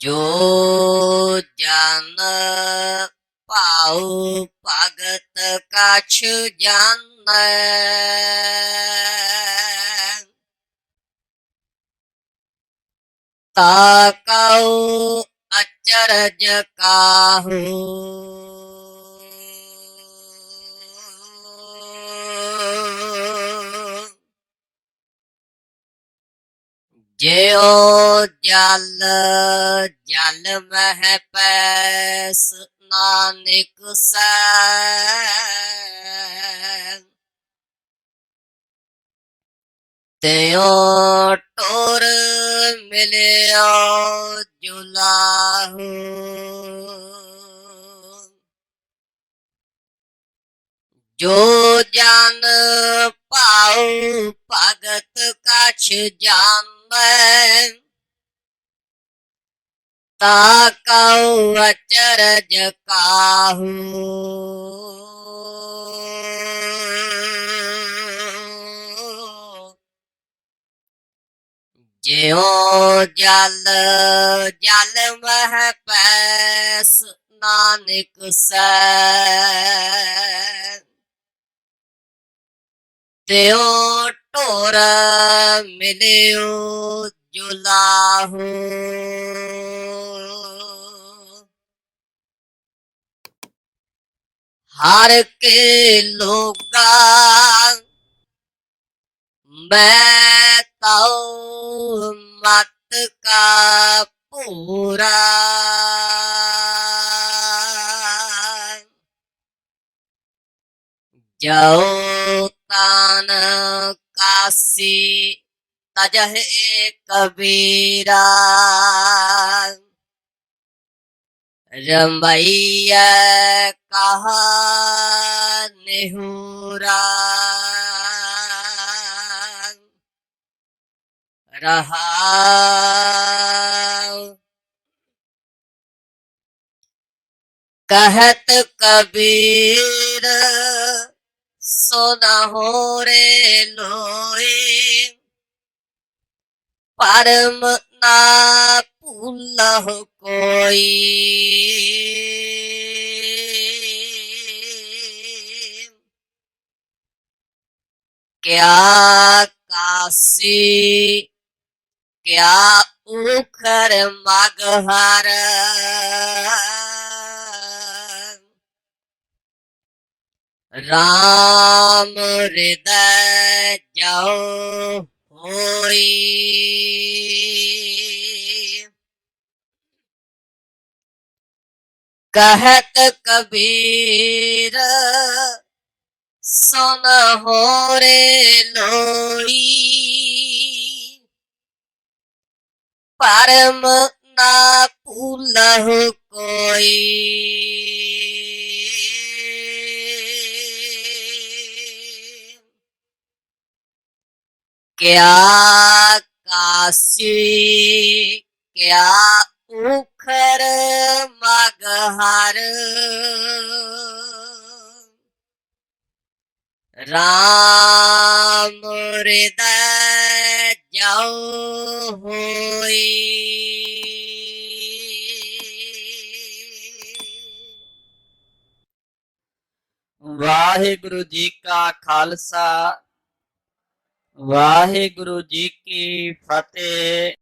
ਜੋ ਜਨ ਭਾਉ ਭਗਤ ਕਛ ਜਾਣੈ। ਤਾ ਕਉ ਅਚਰਜ ਕਾਹੂ ਜਿਉ ਜਲ ਜਲ ਮਹਿ ਪੈਸ ਨਾਨਕ ਸੈ ਤਿਉ ਟੋਰ ਮਿਲਿਓ ਜੁਲਾਹੂ। ਜੋ ਜਨ ਪਾਉ, ਭਗਤ ਕਛ ਜਾਣੈ ਤਾ ਕਉ ਅਚਰਜ ਕਾਹੂ। ਜਿਉ ਜਲ ਜਲ ਮਹਿ ਪੈਸ ਨਾਨਕ ਸੈ। ਤਿਉ ਢੋਰ ਮਿਲਿਓ ਜੁਲਾਹੂ। ਹਰ ਕੇ ਲੋਗਾ ਮੈਂ ਤਾਉ ਮਤ ਕਾ ਪੂਰਾ ਜਾਓ ਤਾਨ ਕਾਸੀ ਤਜਹਿ ਕਬੀਰਾ ਰੰਬਈਆ ਕਹਾ ਨਿਹੂਰਾ ਰਹਾ कहत कबीर ਸੋਨਾ ਹੋਰੇ ਲੋਏ ਪਰਮ ਨਾ ਭੁੱਲਹ ਕੋਈ। ਕਿਆ ਕਾਸੀ ਕਿਆ ਉਖਰ ਮਗਹਰ। मगहर राम हृदय जाओ होई कहत कबीर सुन हो रे लोई परम ना भूलह कोई ਕਿਆ ਕਾਸੀ ਕਿਆ ਉਖਰ ਮਗਹਰ ਰਾਮ ਰਿਦੈ ਜਾਉ ਹੋਈ। ਵਾਹਿਗੁਰੂ ਜੀ ਕਾ ਖਾਲਸਾ ਵਾਹਿਗੁਰੂ ਜੀ ਕੀ ਫਤਿਹ।